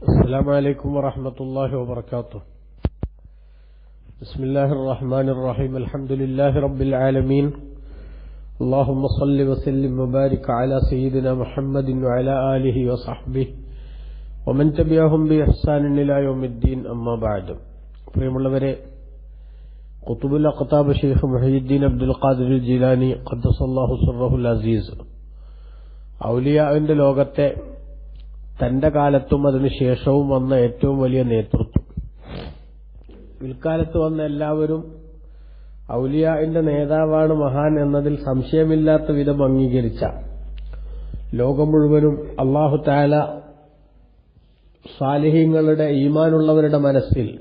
السلام عليكم ورحمة الله وبركاته بسم الله الرحمن الرحيم الحمد لله رب العالمين اللهم صل وسلم وبارك على سيدنا محمد وعلى آله وصحبه ومن تبعهم بإحسان إلى يوم الدين أما بعد പ്രിയമുള്ളവരെ ഖുത്തുബുൽ അഖ്താബ് ഷെയ്ഖ് മുഹീദ്ദീൻ അബ്ദുൽ ഖാദിർ ജിലാനി ഖദ്ദസല്ലാഹു സുറഹുൽ അസീസ് ഔലിയാവിന്റെ ലോകത്തെ തന്റെ കാലത്തും അതിനുശേഷവും വന്ന ഏറ്റവും വലിയ നേതൃത്വം. പിൽക്കാലത്ത് വന്ന എല്ലാവരും ഔലിയാവിന്റെ നേതാവാണ് മഹാൻ എന്നതിൽ സംശയമില്ലാത്ത വിധം അംഗീകരിച്ച ലോകം മുഴുവനും അള്ളാഹു താല സാലിഹ്യങ്ങളുടെ ഈമാനുള്ളവരുടെ മനസ്സിൽ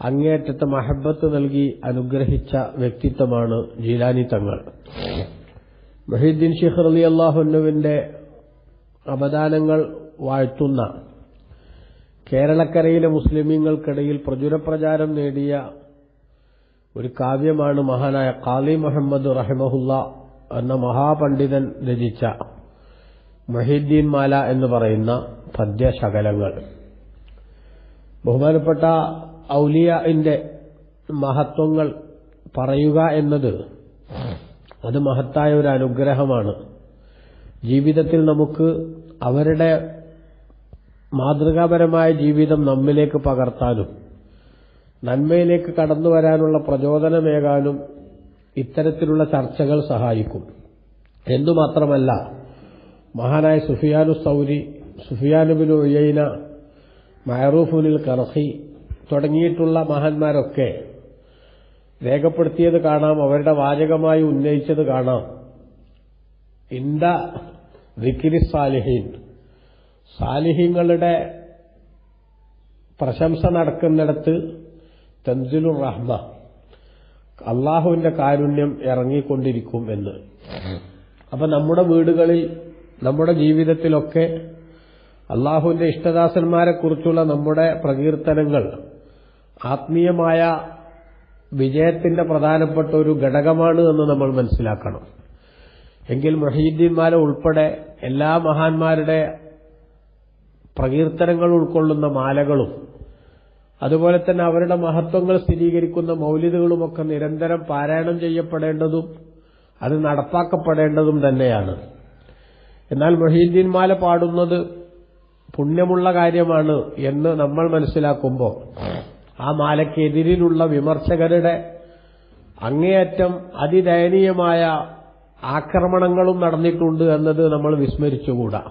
അങ്ങേയറ്റത്തെ മഹബത്ത് നൽകി അനുഗ്രഹിച്ച വ്യക്തിത്വമാണ് ജീലാനി തങ്ങൾ. മഹീദ്ദീൻ ഷിഖർ അലി അള്ളാഹുനുവിന്റെ അവദാനങ്ങൾ വാഴ്ത്തുന്ന. കേരളക്കരയിലെ മുസ്ലിമീങ്ങൾക്കിടയിൽ പ്രചുരപ്രചാരം നേടിയ ഒരു കാവ്യമാണ് മഹാനായ കാളി മുഹമ്മദ് റഹിമഹുല്ല എന്ന മഹാപണ്ഡിതൻ രചിച്ച മഹീദ്ദീൻ മാല എന്ന് പറയുന്ന പദ്യശകലങ്ങൾ. ബഹുമാനപ്പെട്ട ഔലിയന്റെ മഹത്വങ്ങൾ പറയുക എന്നത് അത് മഹത്തായ ഒരു അനുഗ്രഹമാണ്. ജീവിതത്തിൽ നമുക്ക് അവരുടെ മാതൃകാപരമായ ജീവിതം നമ്മിലേക്ക് പകർത്താനും നന്മയിലേക്ക് കടന്നു വരാനുള്ള പ്രചോദനമേകാനും ഇത്തരത്തിലുള്ള ചർച്ചകൾ സഹായിക്കും. എന്തുമാത്രമല്ല മഹാനായ സുഫിയാനു സൗരി സുഫിയാനുബിൻ ഉയ്യന മയറൂഫുനിൽ കറഹി തുടങ്ങിയിട്ടുള്ള മഹാന്മാരൊക്കെ രേഖപ്പെടുത്തിയത് കാണാം അവരുടെ വാചകമായി ഉന്നയിച്ചത് കാണാം. ഇന്ത വിക്കിരി സാലിഹീൻ. സാലിഹ്യങ്ങളുടെ പ്രശംസ നടക്കുന്നിടത്ത് തൻസിലുർ റഹ്മ അള്ളാഹുവിന്റെ കാരുണ്യം ഇറങ്ങിക്കൊണ്ടിരിക്കും എന്ന്. അപ്പൊ നമ്മുടെ വീടുകളിൽ നമ്മുടെ ജീവിതത്തിലൊക്കെ അള്ളാഹുവിന്റെ ഇഷ്ടദാസന്മാരെ കുറിച്ചുള്ള നമ്മുടെ പ്രകീർത്തനങ്ങൾ ആത്മീയമായ വിജയത്തിന്റെ പ്രധാനപ്പെട്ട ഒരു ഘടകമാണ് എന്ന് നമ്മൾ മനസ്സിലാക്കണം. എങ്കിൽ മൊഹീദ്ദീൻമാരെ ഉൾപ്പെടെ എല്ലാ മഹാന്മാരുടെ പ്രകീർത്തനങ്ങൾ ഉൾക്കൊള്ളുന്ന മാലകളും അതുപോലെ തന്നെ അവരുടെ മഹത്വങ്ങൾ സ്ഥിരീകരിക്കുന്ന മൗലിദുകളുമൊക്കെ നിരന്തരം പാരായണം ചെയ്യപ്പെടേണ്ടതും അത് നടപ്പാക്കപ്പെടേണ്ടതും തന്നെയാണ്. എന്നാൽ മൊഹീദ്ദീൻ മാല പാടുന്നത് പുണ്യമുള്ള കാര്യമാണ് എന്ന് നമ്മൾ മനസ്സിലാക്കുമ്പോൾ ആ മാലയ്ക്കെതിരിലുള്ള വിമർശകരുടെ അങ്ങേയറ്റം അതിദയനീയമായ ആക്രമണങ്ങളും നടന്നിട്ടുണ്ട് എന്നത് നമ്മൾ വിസ്മരിച്ചുകൂടാ.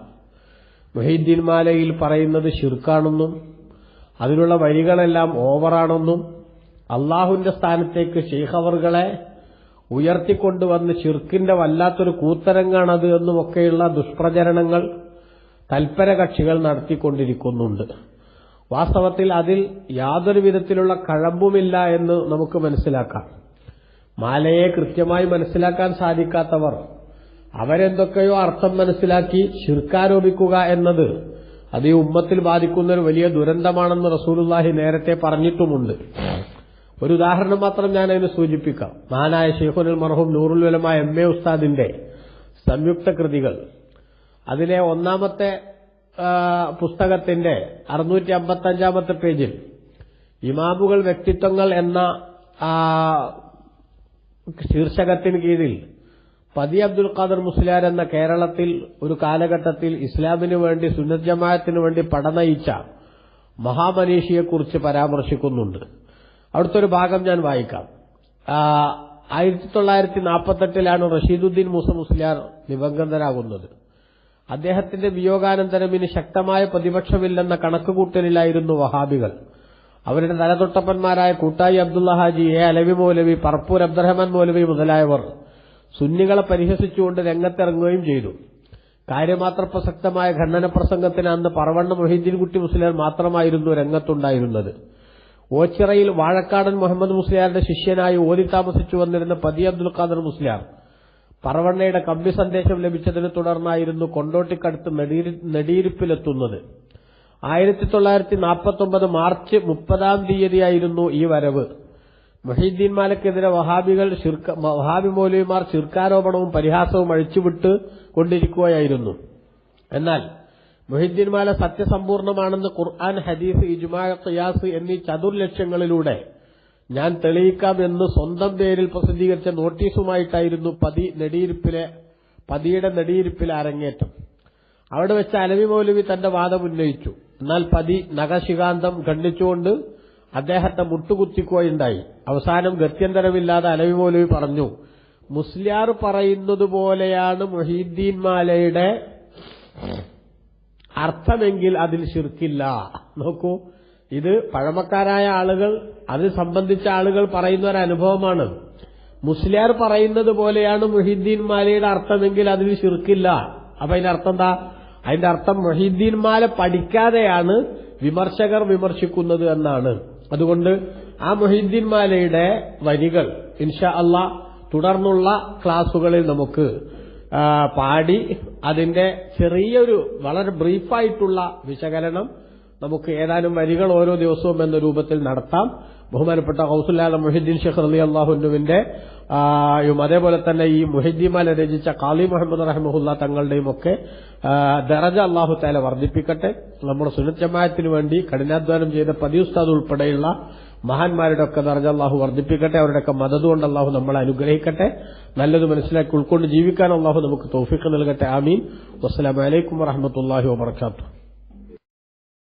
മൊഹീദ്ദീൻ മാലയിൽ പറയുന്നത് ശിർക്കാണെന്നും അതിനുള്ള വരികളെല്ലാം ഓവറാണെന്നും അള്ളാഹുവിന്റെ സ്ഥാനത്തേക്ക് ഷെയ്ഖവറുകളെ ഉയർത്തിക്കൊണ്ടുവന്ന് ഷിർക്കിന്റെ വല്ലാത്തൊരു കൂത്തരങ്ങാണത് എന്നുമൊക്കെയുള്ള ദുഷ്പ്രചരണങ്ങൾ തൽപര കക്ഷികൾ നടത്തിക്കൊണ്ടിരിക്കുന്നുണ്ട്. വാസ്തവത്തിൽ അതിൽ യാതൊരു വിധത്തിലുള്ള കഴമ്പുമില്ല എന്ന് നമുക്ക് മനസ്സിലാക്കാം. മാലയെ കൃത്യമായി മനസ്സിലാക്കാൻ സാധിക്കാത്തവർ അവരെന്തൊക്കെയോ അർത്ഥം മനസ്സിലാക്കി ശിർക്കാരോപിക്കുക എന്നത് അത് ഈ ഉമ്മത്തിൽ ബാധിക്കുന്ന ഒരു വലിയ ദുരന്തമാണെന്ന് റസൂലുല്ലാഹി നേരത്തെ പറഞ്ഞിട്ടുമുണ്ട്. ഒരു ഉദാഹരണം മാത്രം ഞാൻ അതിന് സൂചിപ്പിക്കാം. മഹാനായ ഷെയ്ഖുൽ മർഹൂം നൂറുൽ വലമ എം എ ഉസ്താദിന്റെ സംയുക്ത കൃതികൾ. അതിലെ ഒന്നാമത്തെ പുസ്തകത്തിന്റെ അറുന്നൂറ്റി അമ്പത്തഞ്ചാമത്തെ പേജിൽ ഇമാമുകൾ വ്യക്തിത്വങ്ങൾ എന്ന ശീർഷകത്തിന് കീഴിൽ പതി അബ്ദുൽ ഖാദർ മുസ്ലിയാർ എന്ന കേരളത്തിൽ ഒരു കാലഘട്ടത്തിൽ ഇസ്ലാമിനു വേണ്ടി സുന്നത് ജമാഅത്തിന് വേണ്ടി പടനയിച്ച മഹാമനീഷിയെക്കുറിച്ച് പരാമർശിക്കുന്നുണ്ട്. അവിടുത്തെ ഒരു ഭാഗം ഞാൻ വായിക്കാം. ആയിരത്തി തൊള്ളായിരത്തി നാൽപ്പത്തെട്ടിലാണ് റഷീദുദ്ദീൻ മൂസ മുസ്ലിയാർ ദിവംഗതരാകുന്നത് അദ്ദേഹത്തിന്റെ വിയോഗാനന്തരം ഇനി ശക്തമായ പ്രതിപക്ഷമില്ലെന്ന കണക്കുകൂട്ടലിലായിരുന്നു വഹാബികൾ. അവരുടെ തലതൊട്ടപ്പന്മാരായ കൂട്ടായി അബ്ദുള്ള ഹാജി എ അലവി മൗലവി പർപ്പൂർ അബ്ദുറഹ്മാൻ മൗലവി മുതലായവർ സുന്നികളെ പരിഹസിച്ചുകൊണ്ട് രംഗത്തിറങ്ങുകയും ചെയ്തു. കാര്യമാത്ര പ്രസക്തമായ ഖണ്ഡന പ്രസംഗത്തിന് അന്ന് പറവണ്ണ മൊഹീദ്ദീൻ കുട്ടി മുസ്ലിയാർ മാത്രമായിരുന്നു രംഗത്തുണ്ടായിരുന്നത്. ഓച്ചിറയിൽ വാഴക്കാടൻ മുഹമ്മദ് മുസ്ലിയാരുടെ ശിഷ്യനായി ഓതി താമസിച്ചു വന്നിരുന്ന പതി അബ്ദുൽ ഖാദർ മുസ്ലിയാർ പറവണ്ണയുടെ കമ്പി സന്ദേശം ലഭിച്ചതിനെ തുടർന്നായിരുന്നു കൊണ്ടോട്ടിക്കടുത്ത് നെടിയിരിപ്പിലെത്തുന്നത്. ആയിരത്തി തൊള്ളായിരത്തി നാൽപ്പത്തൊമ്പത് മാർച്ച് മുപ്പതാം തീയതിയായിരുന്നു ഈ വരവ്. മൊഹീദ്ദീൻ മാലക്കെതിരെ വഹാബികൾ വഹാബി മൗലവിമാർ ശിർക്കാരോപണവും പരിഹാസവും അഴിച്ചുവിട്ട് കൊണ്ടിരിക്കുകയായിരുന്നു. എന്നാൽ മൊഹിദ്ദീൻമാല സത്യസമ്പൂർണമാണെന്ന് ഖുർആൻ ഹദീസ് ഇജ്മാ ഖിയാസ് എന്നീ ചതുർലക്ഷ്യങ്ങളിലൂടെ ഞാൻ തെളിയിക്കാം എന്ന് സ്വന്തം പേരിൽ പ്രസിദ്ധീകരിച്ച നോട്ടീസുമായിട്ടായിരുന്നു പതി നെടിയിരിപ്പിലെ പതിയുടെ നെടിയിരിപ്പിലെ അരങ്ങേറ്റം. അവിടെ വെച്ച് അലവി മൗലവി തന്റെ വാദം ഉന്നയിച്ചു. എന്നാൽ പതി നഖശികാന്തം ഖണ്ഡിച്ചുകൊണ്ട് അദ്ദേഹത്തെ മുട്ടുകുത്തിക്കോയുണ്ടായി അവസാനം ഗത്യന്തരമില്ലാതെ അലവി മൗലവി പറഞ്ഞു മുസ്ലിയാർ പറയുന്നത് പോലെയാണ് മൊഹീദ്ദീൻ മാലയുടെ അർത്ഥമെങ്കിൽ അതിൽ ശിർക്കില്ല. നോക്കൂ ഇത് പഴമക്കാരായ ആളുകൾ അത് സംബന്ധിച്ച ആളുകൾ പറയുന്ന ഒരു അനുഭവമാണ്. മുസ്ലിയാർ പറയുന്നത് പോലെയാണ് മൊഹീദ്ദീൻ മാലയുടെ അർത്ഥമെങ്കിൽ അതിൽ ശിർക്കില്ല. അപ്പൊ അതിന്റെ അർത്ഥം എന്താ? അതിന്റെ അർത്ഥം മൊഹീദ്ദീൻ മാല പഠിക്കാതെയാണ് വിമർശകർ വിമർശിക്കുന്നത് എന്നാണ്. അതുകൊണ്ട് ആ മൊഹീദ്ദീൻ മാലയുടെ വരികൾ ഇൻഷാ അല്ല തുടർന്നുള്ള ക്ലാസുകളിൽ നമുക്ക് പാടി അതിന്റെ ചെറിയൊരു വളരെ ബ്രീഫായിട്ടുള്ള വിശകലനം നമുക്ക് ഏതാനും വരികൾ ഓരോ ദിവസവും എന്ന രൂപത്തിൽ നടത്താം. ബഹുമാനപ്പെട്ട ഹൗസുല്ലാല മൊഹിദ്ദീൻ ഷെഖ് അലി അള്ളാഹുവിന്റെ അതേപോലെ തന്നെ ഈ മുഹിദ്ദിമാല രചിച്ച കാളി മുഹമ്മദ് റഹ്മുല്ല തങ്ങളുടെയും ഒക്കെ ദറജ അള്ളാഹു താല വർദ്ധിപ്പിക്കട്ടെ. നമ്മുടെ സുനത് ജമാഅത്തിന് വേണ്ടി കഠിനാധ്വാനം ചെയ്ത പതിയുസ്താദ് ഉൾപ്പെടെയുള്ള മഹാന്മാരുടെ ഒക്കെ ദർജ അള്ളാഹു വർദ്ധിപ്പിക്കട്ടെ. അവരുടെയൊക്കെ മദത് കൊണ്ട് അള്ളാഹു നമ്മളെ അനുഗ്രഹിക്കട്ടെ. നല്ലത് മനസ്സിലാക്കി ഉൾക്കൊണ്ട് ജീവിക്കാൻ അള്ളാഹു നമുക്ക് തൗഫീഖ് നൽകട്ടെ. ആമീൻ. വസ്സലാമലൈക്കും വറഹമത്തല്ലാഹി വാബർക്കാത്തു